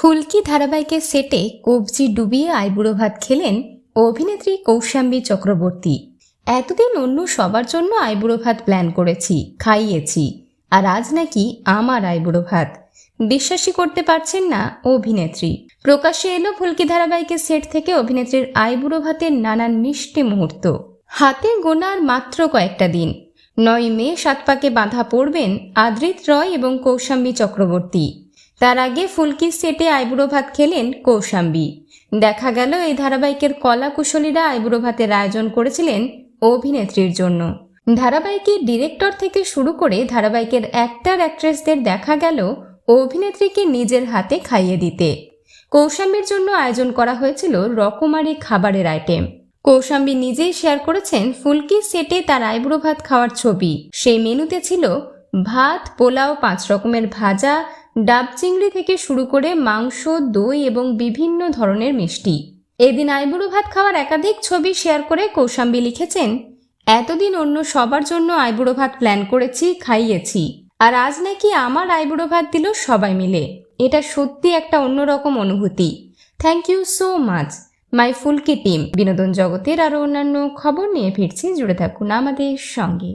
ফুলকি ধারাবাহিকের সেটে কবজি ডুবিয়ে আইবুড়ো ভাত খেলেন অভিনেত্রী কৌশাম্বী চক্রবর্তী। এতদিন অন্য সবার জন্য আইবুড়ো ভাত প্ল্যান করেছি, খাইয়েছি, আর আজ নাকি আমার আইবুড়ো ভাত। বিশ্বাসই করতে পারছেন না অভিনেত্রী। প্রকাশ্যে এলো ফুলকি ধারাবাহিকের সেট থেকে অভিনেত্রীর আইবুড়ো ভাতের নানান মিষ্টি মুহূর্ত। হাতে গোনার মাত্র কয়েকটা দিন। নয় মে সাত পাকে বাঁধা পড়বেন আদ্রিত রয় এবং কৌশাম্বী চক্রবর্তী। তার আগে ফুলকির সেটে আইবুড়ো ভাত খেলেন কৌশাম্বী। দেখা গেল এই ধারাবাহিকের কলা কুশলীরা আইবুড়ো ভাতের আয়োজন করেছিলেন অভিনেত্রীর জন্য। ধারাবাহিকের ডিরেক্টর থেকে শুরু করে ধারাবাহিকের অ্যাক্টর অ্যাক্ট্রেসদের দেখা গেল অভিনেত্রীকে নিজের হাতে খাইয়ে দিতে। কৌশাম্বীর জন্য আয়োজন করা হয়েছিল রকমারি খাবারের আইটেম। কৌশাম্বী নিজেই শেয়ার করেছেন ফুলকি সেটে তার আইবুড়ো ভাত খাওয়ার ছবি। সেই মেনুতে ছিল ভাত, পোলাও, পাঁচ রকমের ভাজা ডাব চিংড়ি থেকে শুরু করে মাংস, দই এবং বিভিন্ন ধরনের মিষ্টি। এদিন আইবুড়ো ভাত খাওয়ার একাধিক ছবি শেয়ার করে কৌশাম্বী লিখেছেন, এতদিন অন্য সবার জন্য আইবুড়ো ভাত প্ল্যান করেছি, খাইয়েছি। আর আজ নাকি আমার আইবুড়ো ভাত দিল সবাই মিলে। এটা সত্যি একটা অন্যরকম অনুভূতি। Thank you so much my Phulki team বিনোদন জগতের আরও অন্যান্য খবর নিয়ে ফিরছি। জুড়ে থাকুন আমাদের সঙ্গে।